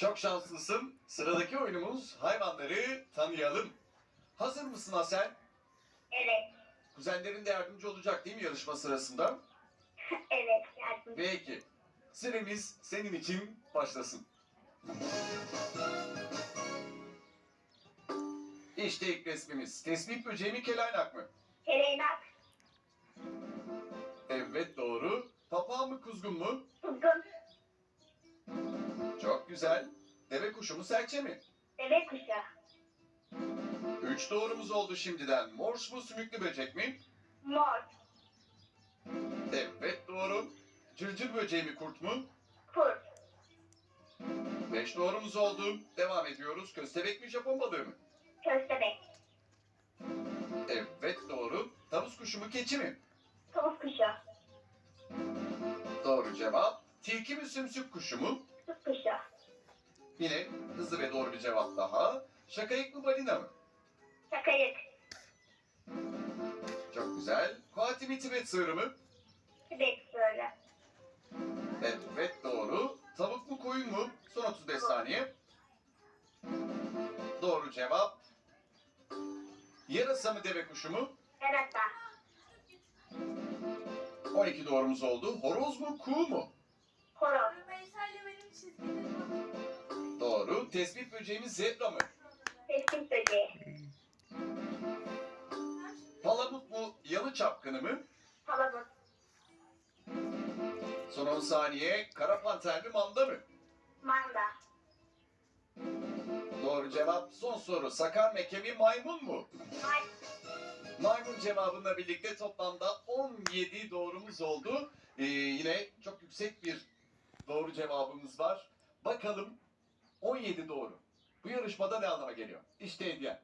Çok şanslısın. Sıradaki oyunumuz hayvanları tanıyalım. Hazır mısın Asel? Evet. Kuzenlerin de yardımcı olacak değil mi yarışma sırasında? Evet. Yardım. Peki. Süremiz senin için başlasın. İşte ilk resmimiz. Tespih böceği mi kelaynak mı? Keleynak. Evet doğru. Papağan mı kuzgun mu? Güzel. Deve kuşu mu serçe mi? Deve kuşu. Üç doğrumuz oldu şimdiden. Morş mu sümüklü böcek mi? Mor. Evet doğru. Cırcır böceği mi kurt mu? Kurt. Beş doğrumuz oldu. Devam ediyoruz. Köstebek mi Japon balığı mı? Köstebek. Evet doğru. Tavus kuşu mu keçi mi? Tavus kuşu. Doğru cevap. Tilki mi sümsük kuşu mu? Süt kuşu. Yine hızlı ve doğru bir cevap daha. Şakayık mı balina mı? Şakayık. Çok güzel. Kuati mi Tibet sığırı mı? Tibet sığırı. Evet doğru. Tavuk mu koyun mu? Son 35 saniye. Doğru cevap. Yarasa mı deve kuşu mu? Yarasa. 12 doğrumuz oldu. Horoz mu kuğu mu? Horoz. Tespih böceğimiz zebra mı? Tespih böceği. Palamut mu? Yalı çapkını mı? Palamut. Son 10 saniye. Kara panter mi manda mı? Manda. Doğru cevap. Son soru. Sakar meke mi maymun mu? May. Maymun cevabıyla birlikte toplamda 17 doğrumuz oldu. Ee, yine çok yüksek bir doğru cevabımız var. Bakalım 17 doğru. Bu yarışmada ne anlama geliyor? İşte hediye.